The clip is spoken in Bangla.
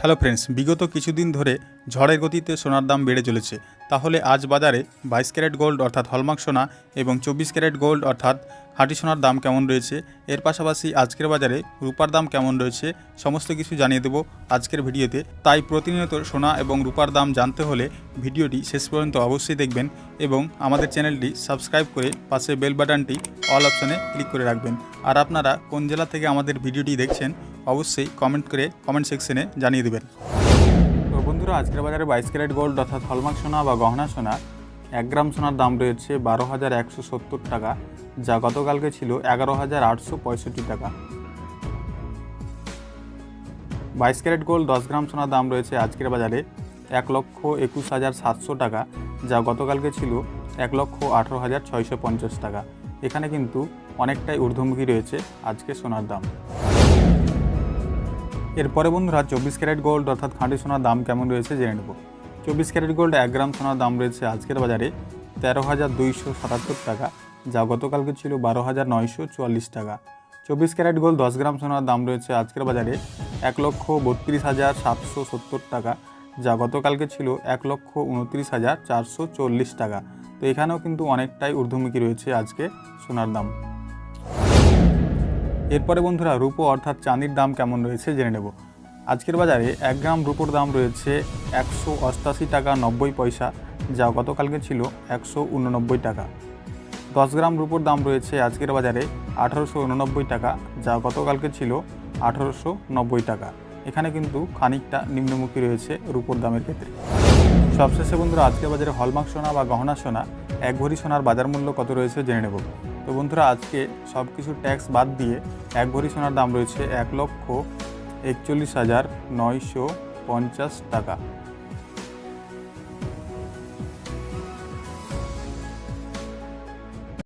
হ্যালো ফ্রেন্ডস, বিগত কিছুদিন ধরে ঝড়ের গতিতে সোনার দাম বেড়ে চলেছে। তাহলে আজ বাজারে বাইশ ক্যারেট গোল্ড অর্থাৎ হলমার্ক সোনা এবং চব্বিশ ক্যারেট গোল্ড অর্থাৎ হাঁটি সোনার দাম কেমন রয়েছে, এর পাশাপাশি আজকের বাজারে রূপার দাম কেমন রয়েছে সমস্ত কিছু জানিয়ে দেবো আজকের ভিডিওতে। তাই প্রতিনিয়ত সোনা এবং রূপার দাম জানতে হলে ভিডিওটি শেষ পর্যন্ত অবশ্যই দেখবেন এবং আমাদের চ্যানেলটি সাবস্ক্রাইব করে পাশে বেল বাটনটি অল অপশানে ক্লিক করে রাখবেন। আর আপনারা কোন জেলা থেকে আমাদের ভিডিওটি দেখছেন অবশ্যই কমেন্ট করে কমেন্ট সেকশনে জানিয়ে দেবেন। তো বন্ধুরা, আজকের বাজারে বাইশ ক্যারেট গোল্ড অর্থাৎ হলমার্ক সোনা বা গহনা সোনা, এক গ্রাম সোনার দাম রয়েছে বারো হাজার একশো সত্তর টাকা, যা গতকালকে ছিল এগারো হাজার আটশো পঁয়ষট্টি টাকা। বাইশ ক্যারেট গোল্ড দশ গ্রাম সোনার দাম রয়েছে আজকের বাজারে এক লক্ষ একুশ হাজার সাতশো টাকা, যা গতকালকে ছিল এক লক্ষ আঠেরো হাজার ছয়শো পঞ্চাশ টাকা। এখানে কিন্তু অনেকটাই ঊর্ধ্বমুখী রয়েছে আজকে সোনার দাম। এরপরে বন্ধুরা, চব্বিশ ক্যারেট গোল্ড অর্থাৎ খাঁটি সোনার দাম কেমন রয়েছে জেনে নেব। চব্বিশ ক্যারেট গোল্ড এক গ্রাম সোনার দাম রয়েছে আজকের বাজারে তেরো হাজার দুইশো সাতাত্তর টাকা, যা গতকালকে ছিল বারো হাজার নয়শো চুয়াল্লিশ টাকা। চব্বিশ ক্যারেট গোল্ড দশ গ্রাম সোনার দাম রয়েছে আজকের বাজারে এক লক্ষ বত্রিশ হাজার সাতশো সত্তর টাকা, যা গতকালকে ছিল এক লক্ষ উনত্রিশ হাজার চারশো চল্লিশ টাকা। তো এখানেও কিন্তু অনেকটাই ঊর্ধ্বমুখী রয়েছে আজকে সোনার দাম। এরপরে বন্ধুরা রূপো অর্থাৎ চাঁদির দাম কেমন রয়েছে জেনে নেব। আজকের বাজারে এক গ্রাম রূপোর দাম রয়েছে একশো অষ্টাশি টাকা নব্বই পয়সা, যা গতকালকে ছিল একশো উননব্বই টাকা। দশ গ্রাম রূপোর দাম রয়েছে আজকের বাজারে আঠারোশো উননব্বই টাকা, যা গতকালকে ছিল আঠারোশো নব্বই টাকা। এখানে কিন্তু খানিকটা নিম্নমুখী রয়েছে রূপোর দামের ক্ষেত্রে। সবশেষে বন্ধুরা আজকের বাজারে হলমার্ক সোনা বা গহনা সোনা এক ভরি সোনার বাজার মূল্য কত রয়েছে জেনে নেব। তো বন্ধুরা, আজকে সব কিছু ট্যাক্স বাদ দিয়ে এক ভরি সোনার দাম রয়েছে এক লক্ষ একচল্লিশ হাজার নয়শো পঞ্চাশ টাকা।